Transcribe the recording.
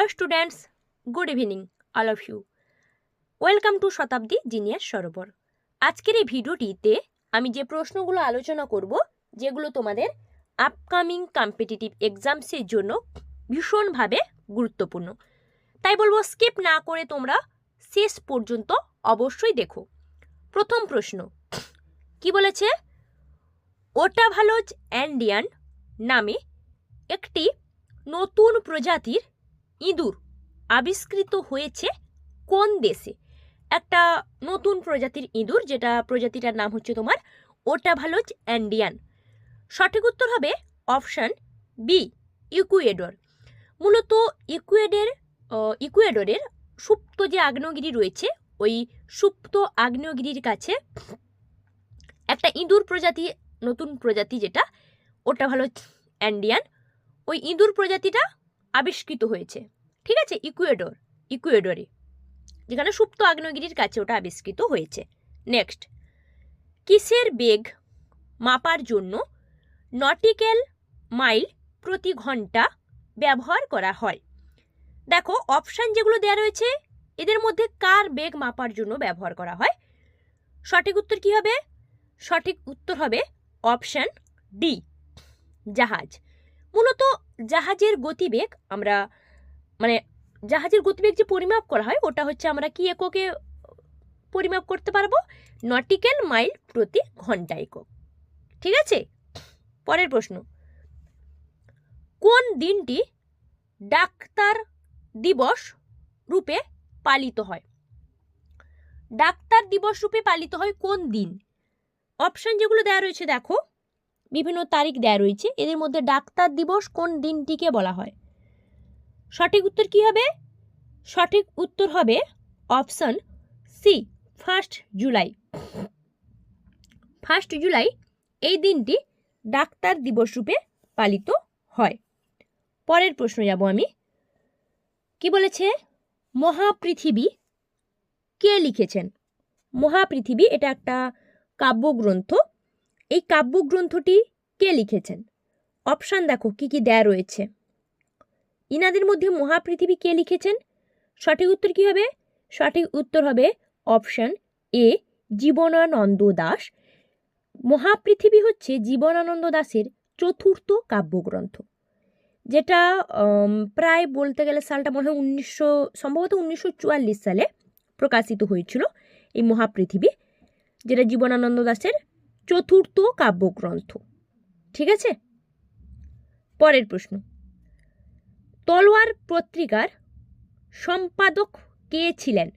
Hello students good evening all of you welcome to Shatabdi junior সরোবর আজকের এই ভিডিওটিতে আমি যে প্রশ্নগুলো আলোচনা করব, যেগুলো তোমাদের আপকামিং কম্পিটিটিভ এক্সামসের জন্য ভীষণভাবে গুরুত্বপূর্ণ। তাই বলব স্কিপ না করে তোমরা শেষ পর্যন্ত অবশ্যই দেখো। প্রথম প্রশ্ন, কি বলেছে? ওটাভালোজ অ্যান্ডিয়ান নামে একটি নতুন প্রজাতির ইঁদুর আবিষ্কৃত হয়েছে কোন দেশে? একটা নতুন প্রজাতির ইঁদুর, যেটা প্রজাতিটার নাম হচ্ছে তোমার ওটা ওটাভালোজ অ্যান্ডিয়ান। সঠিক উত্তর হবে অপশান বি, ইকুয়েডর। মূলত ইকুয়েডের ইকুয়েডরের সুপ্ত যে আগ্নেয়গিরি রয়েছে, ওই সুপ্ত আগ্নেয়গিরির কাছে একটা ইঁদুর প্রজাতি, নতুন প্রজাতি যেটা ওটা ভালো অ্যান্ডিয়ান, ওই ইঁদুর প্রজাতিটা আবিষ্কৃত হয়েছে। ঠিক আছে? ইকুয়েডর, ইকুয়েডরে। যেখানে সুপ্ত আগ্নেয়গিরির কাছে ওটা আবিষ্কৃত হয়েছে। নেক্সট। কিসের বেগ মাপার জন্য নটিক্যাল মাইল প্রতি ঘণ্টা ব্যবহার করা হয়? দেখো, অপশান যেগুলো দেওয়া রয়েছে, এদের মধ্যে কার বেগ মাপার জন্য ব্যবহার করা হয়? সঠিক উত্তর কি হবে? সঠিক উত্তর হবে অপশান ডি, জাহাজ। মূলত জাহাজের গতিবেগ আমরা মানে জাহাজের গতিবেগ যে পরিমাপ করা হয়, ওটা হচ্ছে আমরা কি এককে পরিমাপ করতে পারব? নটিক্যাল মাইল প্রতি ঘণ্টা একক। ঠিক আছে? পরের প্রশ্ন। কোন দিনটি ডাক্তার দিবস রূপে পালিত হয়? ডাক্তার দিবস রূপে পালিত হয় কোন দিন? অপশন যেগুলো দেওয়া রয়েছে, দেখো। বিভিন্ন তারিখ দেয়া রয়েছে। এদের মধ্যে ডাক্তার দিবস কোন দিনটিকে বলা হয়? সঠিক উত্তর কি হবে? সঠিক উত্তর হবে option C, first July. First July এই দিনটি ডাক্তার দিবস রূপে পালিত হয়। পরের প্রশ্ন যাব আমি। কি বলেছে? মহাপৃথিবী কে লিখেছেন? মহাপৃথিবী এটা একটা কাব্যগ্রন্থ। এই কাব্যগ্রন্থটি কে লিখেছেন? অপশান দেখো, কি কি দেয়া রয়েছে। ইনাদের মধ্যে মহাপৃথিবী কে লিখেছেন? সঠিক উত্তর কি হবে? সঠিক উত্তর হবে অপশান এ জীবনানন্দ দাস। মহাপৃথিবী হচ্ছে জীবনানন্দ দাসের চতুর্থ কাব্যগ্রন্থ। যেটা প্রায় বলতে গেলে সালটা মনে হয় উনিশশো, সম্ভবত উনিশশো চুয়াল্লিশ সালে প্রকাশিত হয়েছিল এই মহাপৃথিবী, যেটা জীবনানন্দ দাসের চতুর্থ কাব্যগ্রন্থ। ঠিক আছে? পরের প্রশ্ন। তলোয়ার পত্রিকার সম্পাদক কে ছিলেন?